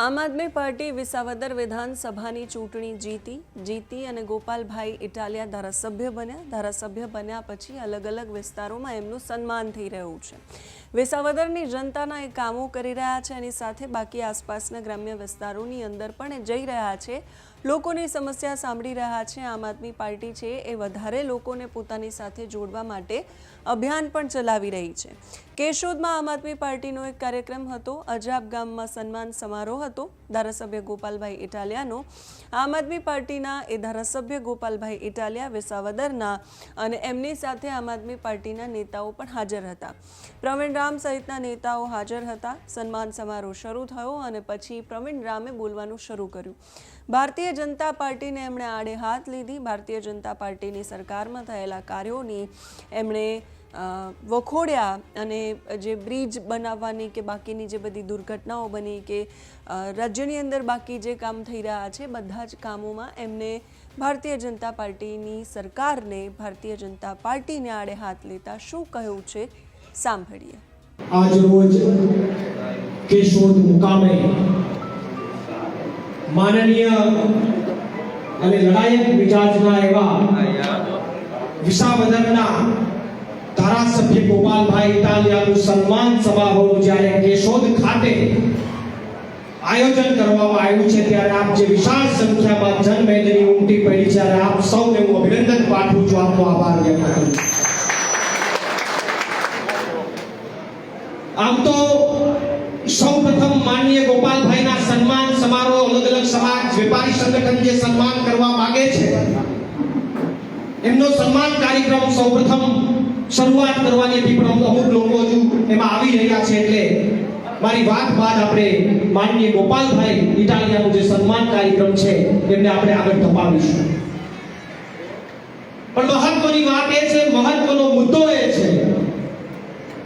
આમ આદમી પાર્ટી વિસાવદર વિધાનસભાની ચૂંટણી જીતી જીતી અને ગોપાલભાઈ ઇટાલિયા ધારાસભ્ય બન્યા. ધારાસભ્ય બન્યા પછી અલગ અલગ વિસ્તારોમાં એમનું સન્માન થઈ રહ્યું છે. વિસાવદરની જનતાના એ કામો કરી રહ્યા છે, એની સાથે બાકી આસપાસના ગ્રામ્ય વિસ્તારોની અંદર પણ જઈ રહ્યા છે. લોકોની સમસ્યા સાંભળી રહ્યા છે. આમ આદમી પાર્ટી છે એ વધારે લોકોને પોતાની સાથે જોડવા માટે અભિયાન પણ ચલાવી રહી છે. કેશોદમાં આમ આદમી પાર્ટીનો એક કાર્યક્રમ હતો. અજાબ ગામમાં સન્માન સમારોહ હતો. ધારાસભ્ય ગોપાલભાઈ ઇટાલિયાનો, આમ આદમી પાર્ટીના એ ધારાસભ્ય ગોપાલભાઈ ઇટાલિયા, વિસાવદરના અને એમની સાથે આમ આદમી પાર્ટીના નેતાઓ પણ હાજર હતા. પ્રવીણ રામ સહિતના નેતાઓ હાજર હતા. સન્માન સમારોહ શરૂ થયો અને પછી પ્રવીણ રામે બોલવાનું શરૂ કર્યું. ભારતીય જનતા પાર્ટીને એમણે આડે હાથ લીધી. ભારતીય જનતા પાર્ટીની સરકારમાં થયેલા કાર્યોની એમણે વખોડ્યા અને જે બ્રિજ બનાવવાની કે બાકીની જે બધી દુર્ઘટનાઓ બની કે રાજ્યની અંદર બાકી જે કામ થઈ રહ્યા છે, બધા જ કામોમાં એમને ભારતીય જનતા પાર્ટીની સરકારને, ભારતીય જનતા પાર્ટીને આડે હાથ લેતા શું કહ્યું છે, સાંભળીએ. આજ રોજ કેશોદ મુકામે માનનીય અને લડાયક મિજાજના એવા વિસાવદરના ધારાસભ્ય ગોપાલભાઈ ઇટાલિયાનું સન્માન સમારોહ જ્યારે કેશોદ ખાતે આયોજન કરવામાં આવ્યું છે, ત્યારે આપ જે વિશાળ સંખ્યામાં જનમેદની ઉમટી પડી ત્યારે આપ સૌને હું અભિનંદન પાઠવું છું, આપનો આભાર વ્યક્ત કરું આમ તો માનનીય ગોપાલભાઈના સન્માન સમારોહ અલગ અલગ સમાજ, વેપારી સંગઠન જે સન્માન કરવા માંગે છે, એમનો સન્માન કાર્યક્રમ સૌપ્રથમ શરૂઆત કરવાની હતી, પણ અમુક લોકો હજુ એમાં આવી રહ્યા છે એટલે મારી વાત બાદ આપણે માનનીય ગોપાલભાઈ ઇટાલિયાનું જે સન્માન કાર્યક્રમ છે, એમને આપણે આગળ ધપાવીશું. પણ મહત્વની વાત એ છે, મહત્વનો મુદ્દો એ છે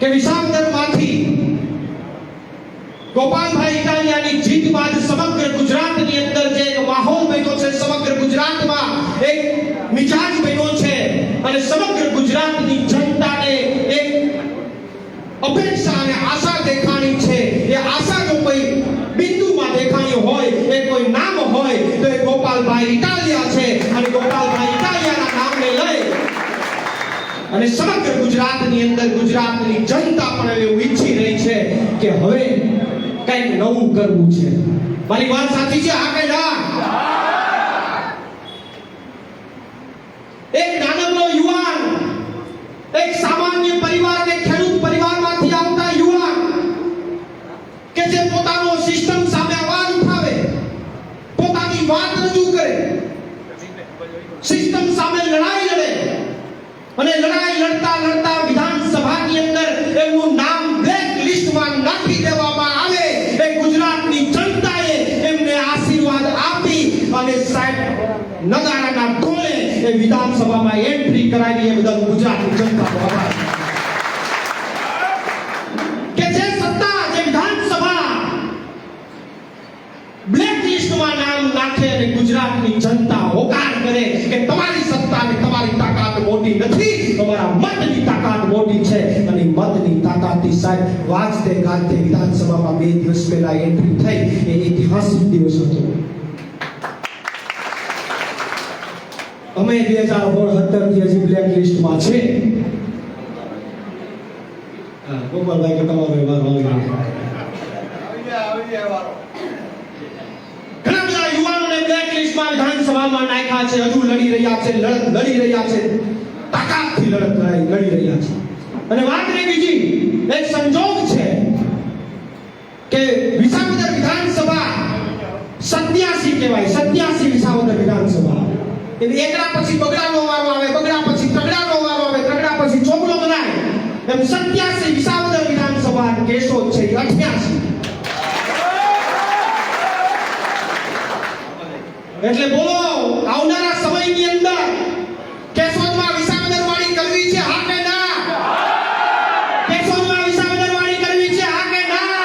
કે વિસાવદરમાંથી ગોપાલભાઈ ઇટાલિયાની જીત બાદ સમગ્ર ગુજરાતની અંદર જે એક માહોલ બન્યો છે, સમગ્ર ગુજરાતમાં એક મિજાજ બન્યો છે અને સમગ્ર ગુજરાતની જનતાને એક અપેક્ષા અને આશા દેખાણી છે એ આશા જો કોઈ બિંદુમાં દેખાણી હોય, એ કોઈ નામ હોય, તો એ ગોપાલભાઈ ઇટાલિયા છે અને ગોપાલભાઈ ઇટાલિયાના નામને લઈ અને સમગ્ર ગુજરાતની અંદર ગુજરાતની જનતા પણ એવું ઈચ્છી રહી છે કે હવે કંઈક નવું કરવું છે? મારી વાત સાચી છે? આ કે ના? એક નાનકડો યુવાન, એક સામાન્ય પરિવાર કે ખેડૂત પરિવારમાંથી આવતા યુવાન કે જે પોતાનો સિસ્ટમ સામે અવાજ ઉઠાવે, પોતાની વાત રજૂ કરે સિસ્ટમ સામે લડાઈ લડે અને લડાઈ લડતા લડતા નગારાના ઢોલે એ વિધાનસભામાં એન્ટ્રી કરાવી એ બદલ ગુજરાતની જનતાનો આભાર કે જે સત્તા જે વિધાનસભા બ્લેક લિસ્ટમાં નામ નાખે અને ગુજરાતની જનતા હોકાર કરે કે તમારી સત્તા અને તમારી તાકાત મોટી નથી, તમારા મતની તાકાત મોટી છે. અને મતની તાકાતથી સાહેબ વાજતે ગાજતે વિધાનસભામાં બે દિવસ પહેલા એન્ટ્રી થઈ, એ ઐતિહાસિક દિવસ હતો. અમે બે હજાર સોળ સત્તરથી હજી બ્લેક લિસ્ટમાં છે. ગોપાલભાઈ કે તમારો વ્યવહાર વાલી ઘણા બધા યુવાનોને બ્લેક લિસ્ટમાં વિધાનસભામાં નાખ્યા છે. હજુ લડી રહ્યા છે, લડત લડી રહ્યા છે. તાકાતથી લડત લડી રહ્યા છે. અને વાત રહી બીજી એક સંજોગ છે કે વિસાવદર વિધાનસભા સત્યાસી કહેવાય, સત્યાસી વિસાવદર વિધાનસભા. એટલે એકડા પછી બગડાનો વારો આવે, બગડા પછી તગડાનો વારો આવે, તગડા પછી ચોગલો બનાય એમ સત્યાસી વિસાવદર વિધાનસભા કેશોદ છે અઠ્યાસી. એટલે બોલો, આવનારા સમયની અંદર કેશોદમાં વિસાવદર વાળી કરવી છે હા કે ના કેશોદમાં વિસાવદર વાળી કરવી છે હા કે ના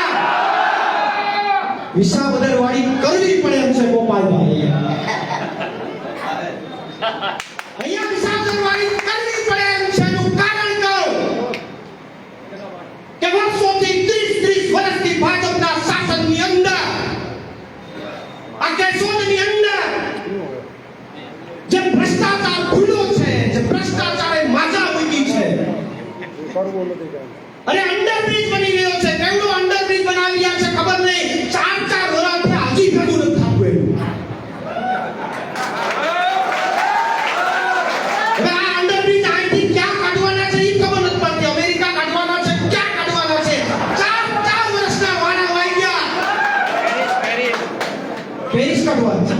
વિસાવદર વાળી કરવી પડે એમ છે ગોપાલભાઈ અહીંયા વિસાવદર વાળી કરવી પડે એમ છે એનું કારણ કહું કે વર્ષોથી 30 30 વર્ષથી ભાજપના શાસનની અંદર બહુ નથી જાણતો અરે અંડરબ્રિજ બની ગયો છે. કેવડો અંડરબ્રિજ બનાવી રહ્યા છે. ખબર નહીં. ચાર ચાર વર્ષ છે. હજી ભેગું નથી થતું એનું હવે આ અંડરબ્રિજ અહીંથી ક્યાં કાઢવાના છે એ ખબર નથી પડતી અમેરિકા કાઢવાના છે ક્યાં કાઢવાના છે ચાર ચાર વર્ષના વાના વાઈ ગયા પેરિસ કાઢવાના છે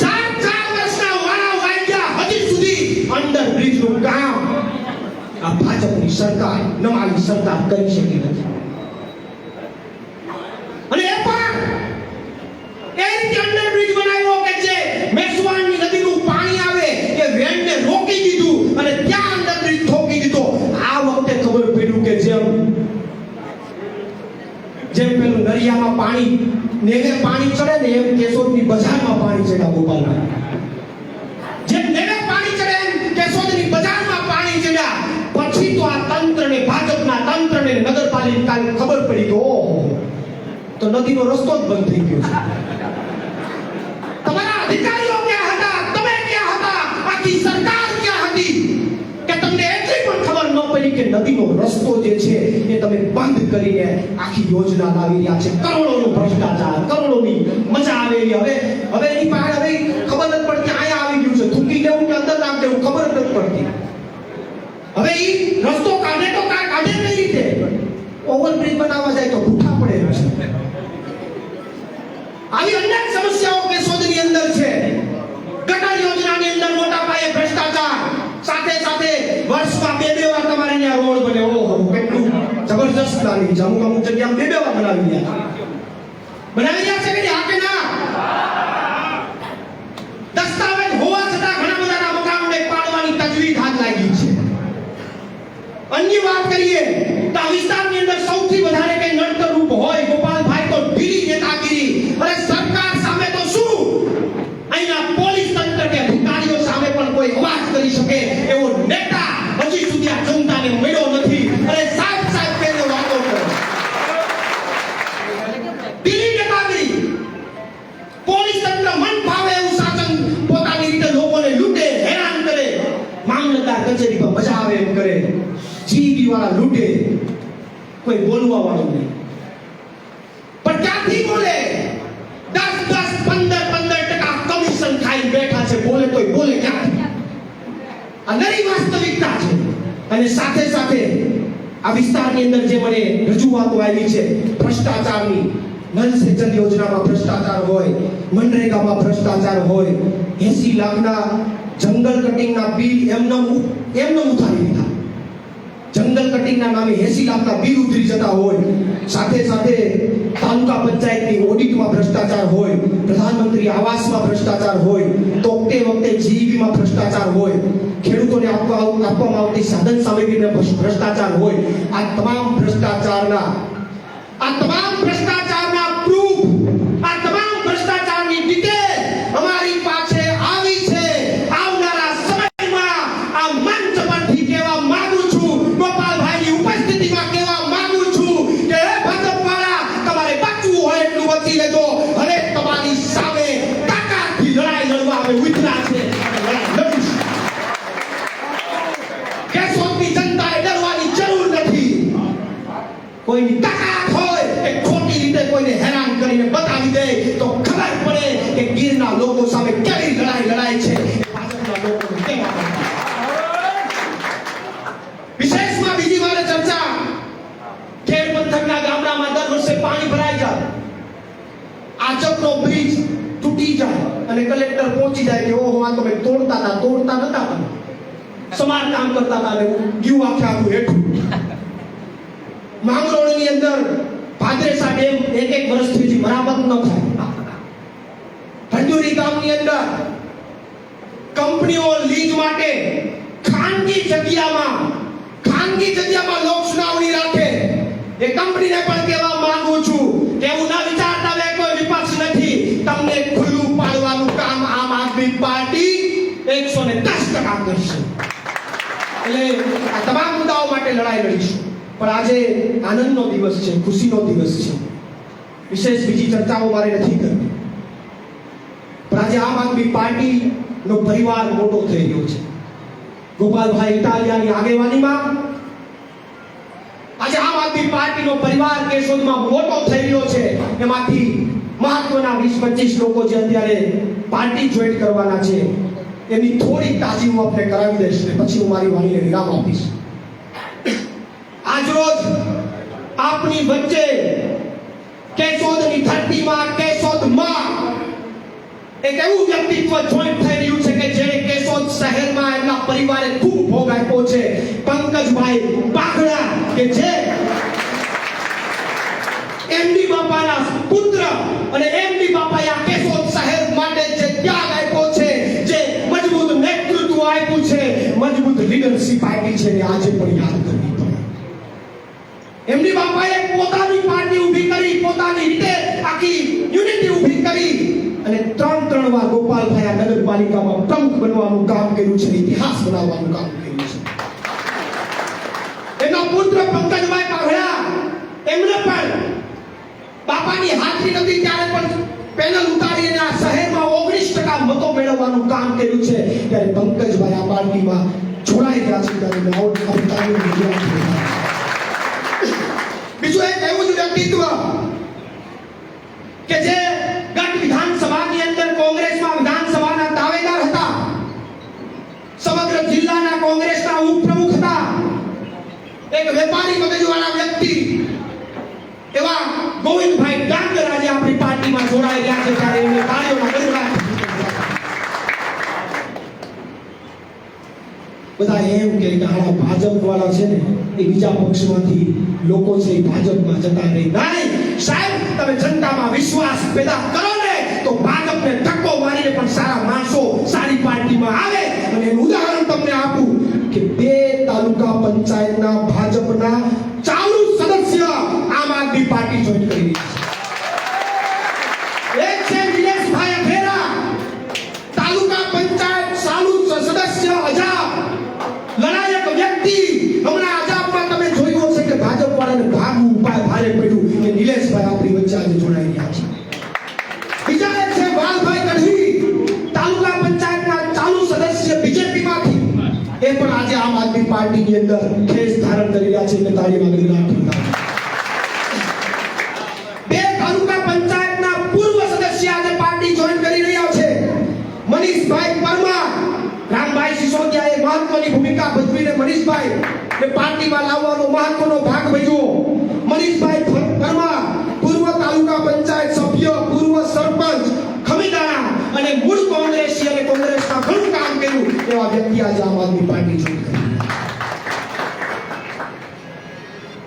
ચાર ચાર વર્ષના વાના વાઈ ગયા હજી સુધી અંડરબ્રિજનું કામ આ ભાજપની સરકાર નમાલી સરકાર કરી શકી નથી અને એ પણ એ રીતે અંડરબ્રિજ બનાવ્યો કે જે મેસવાણની નદીનું પાણી આવે એ વેનને રોકી દીધું અને ત્યાં અંડરબ્રિજ ઠોકી દીધો આ વખતે ખબર પડ્યું કે જેમ જેમ પેલું નરિયામાં પાણી નેવે પાણી ચડે ને એમ કેશોદની બજારમાં પાણી ચડ્યા ગોપાલભાઈ જેમ નેવે પાણી ચડે એમ કેશોદની બજારમાં પાણી ચડ્યા પછી તો આ તંત્રને ભાજપના તંત્રને નગરપાલિકાને ખબર પડી કે ઓહો તો નદીનો રસ્તો જ બંધ થઈ ગયો છે. તમારા અધિકારીઓ ક્યાં હતા? તમે ક્યાં હતા? આખી સરકાર ક્યાં હતી? કે તમને એટલી પણ ખબર ન પડી કે નદીનો રસ્તો જે છે એ તમે બંધ કરીને આખી યોજના લાવી રહ્યા છે. કરોડોનો ભ્રષ્ટાચાર, કરોડોની મજા આવેલી હવે હવે એની પાસે હવે ખબર નથી પડતી અહીંયા આવી ગયું છે. થૂકી દેવું કે અંદર નાખ દેવું ખબર નથી પડતી. હવે એ રસ્તો કાઢે તો કાઢે કઈ રીતે? ઓવરબ્રિજ બનાવવા જાય તો ભૂખા પડે છે. આવી અનેક સમસ્યાઓ કેશોદની અંદર છે. ગટર યોજનાની અંદર મોટા પાયે ભ્રષ્ટાચાર. સાથે સાથે વર્ષમાં બે બે વાર તમારે ત્યાં રોડ બને. ઓહો, કેટલું જબરજસ્ત પ્લાનિંગ છે અમુક અમુક જગ્યામાં બે બે વાર બનાવી રહ્યા બનાવી રહ્યા છે કે? હા કે ના. દસ્તાવેજ હોવા છતાં ઘણા બધાના મકાનોને પાડવાની તજવીજ હાથ લાગી છે. અન્ય વાત કરીએ. Paulistano me deixou કોઈ બોલવા વાળું નહીં. પણ ક્યાંથી બોલે? દસ દસ, પંદર પંદર ટકા કમિશન ખાઈ બેઠા છે. બોલે તોય બોલે ક્યાંથી? આ નરી વાસ્તવિકતા છે. અને સાથે સાથે આ વિસ્તારની અંદર જે મને રજૂઆતો આવી છે, ભ્રષ્ટાચારની, નલ સિંચન યોજનામાં ભ્રષ્ટાચાર હોય, મનરેગામાં ભ્રષ્ટાચાર હોય, એસી લાખના જંગલ કટિંગના બિલ એમને એમને ઉતારી દીધા જંગલ કટિંગના નામે 80 લાખના બિલ ઉતરી જતા હોય, સાથે સાથે તાલુકા પંચાયતની ઓડિટમાં ભ્રષ્ટાચાર હોય, પ્રધાનમંત્રી આવાસમાં ભ્રષ્ટાચાર હોય, તો તે વખતે જીઈબીમાં ભ્રષ્ટાચાર હોય. ખેડૂતોને આપવા આપવામાં આવતી સાધન સામગ્રીને ભ્રષ્ટાચાર હોય. આ તમામ ભ્રષ્ટાચારના, આ તમામ ભ્રષ્ટાચારના પ્રૂફ આચકનો બ્રિજ તૂટી જાય અને કલેક્ટર પહોંચી જાય કે, ઓહો, આ તો મેં તોડતા હતા, તોડતા નતા તમે સમાર કામ કરતા હતા ને ગયું આખે આખું હેઠું. માંગરોળની અંદર ભાદરેસા ડેમ એક એક વર્ષથી હજી મરામત ન થાય. ભંડુરી ગામની અંદર કંપનીઓ લીજ માટે ખાનગી જગ્યામાં ખાનગી જગ્યામાં લોક સુનાવણી રાખે. એ કંપનીને પણ કહેવા ટકા એટલે આ તમામ મુદ્દાઓ માટે લડાઈ લડીશું. પણ આજે આનંદનો દિવસ છે, ખુશીનો દિવસ છે. વિશેષ બીજી ચર્ચાઓ મારે નથી કરવી. પણ આજે આમ આદમી પાર્ટીનો પરિવાર મોટો થઈ ગયો છે. ગોપાલભાઈ ઇટાલિયાની આગેવાનીમાં આજે આમ આદમી પાર્ટીનો પરિવાર કેશોદમાં મોટો થઈ રહ્યો છે, એમાંથી મહત્વના વીસ પચીસ લોકો જે અત્યારે પાર્ટી જોઈન કરવાના છે એની થોડી તાજી હું આપને કરાવી દઈશ ને પછી હું મારી વાણીને વિરામ આપીશ. આજરોજ આપની વચ્ચે કેશોદની ધરતીમાં, કેશોદમાં એક એવું વ્યક્તિત્વ જોઈન્ટ થઈ રહ્યું છે કે જેણે કેશોદ શહેરમાં એમના પરિવારે ખૂબ ભોગ આપ્યો છે. પંકજભાઈ પાઘડા કે જે એમડી બાપાના પુત્ર અને એમડી બાપાએ આ કેશોદ શહેર માટે જે ત્યાગ આપ્યો છે જે મજબૂત નેતૃત્વ આપ્યું છે મજબૂત લીડરશિપ આપી છે આજે પણ યાદ કરવી પડે. એમની બાપાએ પોતાની પાર્ટી ઊભી કરી, પોતાની રીતે આખી યુનિટી ઊભી કરી અને ત્રણ ત્રણ વાર ગોપાલભાઈ આ નગરપાલિકામાં પ્રમુખ બનવાનું કામ કર્યું છે ઇતિહાસ બનાવવાનું કામ કર્યું છે. એમના પુત્ર પંકજભાઈ પાઘડા એમને પણ બાપાની હાજરી નથી ત્યારે પણ પેનલ ઉતારીને આ શહેરમાં ઓગણીસ ટકા મતો મેળવવાનું કામ કર્યું છે. ત્યારે પંકજભાઈ આ પાર્ટીમાં જોડાઈ ગયા છે હતા, સમગ્ર જિલ્લાના કોંગ્રેસના ઉપપ્રમુખ હતા, એક વેપારી મગજવાળા વ્યક્તિ, એવા ગોવિંદભાઈ ડાંગર આજે આપણી પાર્ટીમાં જોડાઈ ગયા છે ત્યારે. બધા એમ કે આણા ભાજપ વાળા છે ને, એ બીજા પક્ષમાંથી લોકો છે એ ભાજપમાં જતા નહીં નહીં, સાહેબ, તમે જનતામાં વિશ્વાસ પેદા કરો ને, તો ભાજપને ધક્કો મારીને પણ સારા માણસો સારી પાર્ટીમાં આવે. અને એનું ઉદાહરણ તમને આપું કે બે તાલુકા પંચાયતના ભાજપના ચાલુ સદસ્ય આમ આદમી પાર્ટી જોઈન કરી આમ ની અંદર ખેસ ધારણ કરી રહ્યા છે બે તાલુકા પંચાયતના પૂર્વ સદસ્ય આજે પાર્ટી જોઈન કરી રહ્યા છે. મનીષભાઈ પરમાર. રામભાઈ સિસોદિયાએ મહત્વની ભૂમિકા ભજવીને મનીષભાઈ ને પાર્ટીમાં લાવવાનો મહત્વનો ભાગ ભજવો. મનીષભાઈ પરમાર પૂર્વ તાલુકા પંચાયત સભ્ય પૂર્વ સરપંચ ખમીદાણા અને મૂળ કોંગ્રેસી અને કોંગ્રેસમાં ઘણું કામ કર્યું એવા વ્યક્તિ આજે આમ આદમી પાર્ટી જોઈન કરી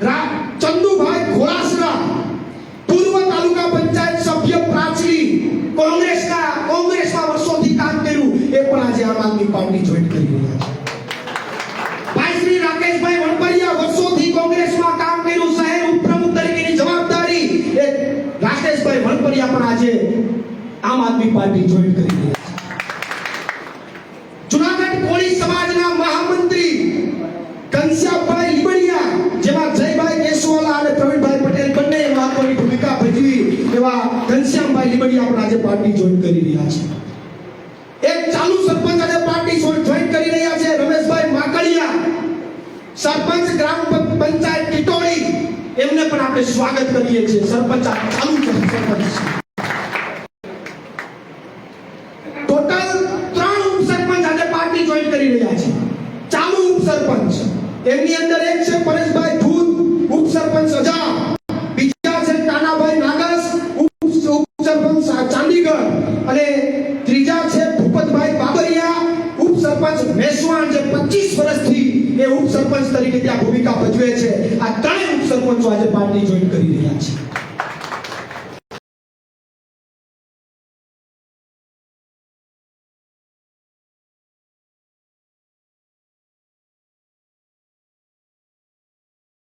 રા- ચંદુભાઈ ઘોડાસરા પૂર્વ તાલુકા પંચાયત સભ્ય પ્રાચલી કોંગ્રેસના કોંગ્રેસમાં વર્ષોથી કામ કર્યું એ પણ આજે આમ આદમી પાર્ટી જોઈન કરી રહ્યા છે. ભાઈ શ્રી રાકેશભાઈ વણપરિયા વર્ષોથી કોંગ્રેસમાં કામ કર્યું, શહેર ઉપપ્રમુખ તરીકેની જવાબદારી એ રાકેશભાઈ વણપરિયા પણ આજે આમ આદમી પાર્ટી જોઈન કરી રહ્યા છે. જુનાગઢ કોળી સમાજના મહામંત્રી કંસાભાઈ લીબડિયા જેમાં જયભાઈ કેશવાલા અને પ્રવીણભાઈ પટેલ બંને મહત્વની ભૂમિકા ભજવી એવા ઘનશ્યામભાઈ લીબડિયા પણ આજે પાર્ટી જોઈન કરી રહ્યા છે. ચાલુ સરપંચ અને પાર્ટી જોઈન કરી રહ્યા છે. રમેશભાઈ માકડિયા, સરપંચ ગ્રામ પંચાયત ટીટોળી, એમને પણ આપણે સ્વાગત કરીએ છીએ. સરપંચ ચાલુ છે સરપંચ ટોટલ ત્રણ ઉપસરપંચ આજે પાર્ટી જોઈન કરી રહ્યા છે. ચાલુ ઉપસરપંચ. એમની અંદર એક છે પરેશભાઈ ભજવે છે. આ ત્રણેય ઉપસરપંચો આજે પાર્ટી જોઈન કરી રહ્યા છે.